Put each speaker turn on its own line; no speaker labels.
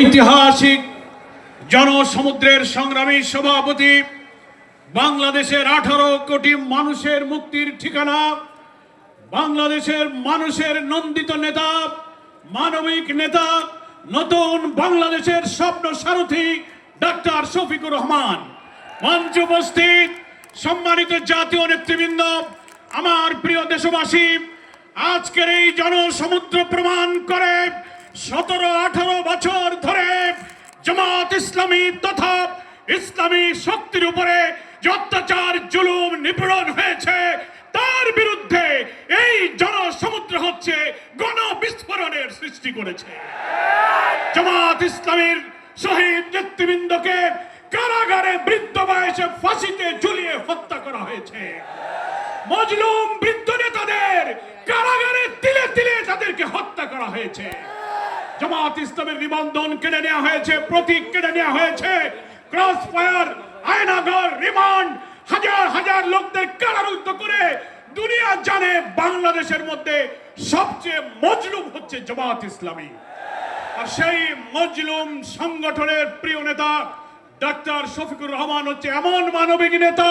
ঐতিহাসিক জনসমুদ্রের সংগ্রামী সভাপতি, বাংলাদেশের আঠারো কোটি মানুষের মুক্তির ঠিকানা, বাংলাদেশের মানুষের নন্দিত নেতা, মানবিক নেতা, নতুন বাংলাদেশের স্বপ্ন সারথী ডাক্তার শফিকুর রহমান। মঞ্চ উপস্থিত সম্মানিত জাতীয় নেতৃবৃন্দ, আমার প্রিয় দেশবাসী, আজকের এই জনসমুদ্র প্রমাণ করে সতেরো আঠারো ইসলামী তথা ইসলামী শক্তির উপরে অত্যাচার, জুলুম, নিপীড়ন হয়েছে, তার বিরুদ্ধে এই জনসমুদ্র হচ্ছে গণ বিস্ফোরণের সৃষ্টি করেছে। জামাত ইসলামীর শহীদ নেতৃবৃন্দকে কারাগারে বৃদ্ধ বয়সে ফাঁসিতে ঝুলিয়ে হত্যা করা হয়েছে। মজলুম বৃদ্ধ নেতাদের কারাগারে তিলে তিলে তাদেরকে হত্যা করা হয়েছে। জামাত ইসলামের নিবন্ধন কেড়ে নেওয়া হয়েছে, প্রতীক কেড়ে নেওয়া হয়েছে। ক্রস ফায়ার আয়নাগর রিমান্ড হাজার হাজার লোকদের কারারুদ্ধ করে দুনিয়া জানে বাংলাদেশের মধ্যে সবচেয়ে মজলুম হচ্ছে জামাত ইসলামী। আর সেই মজলুম সংগঠনের প্রিয় নেতা ডাক্তার শফিকুর রহমান হচ্ছে এমন মানবিক নেতা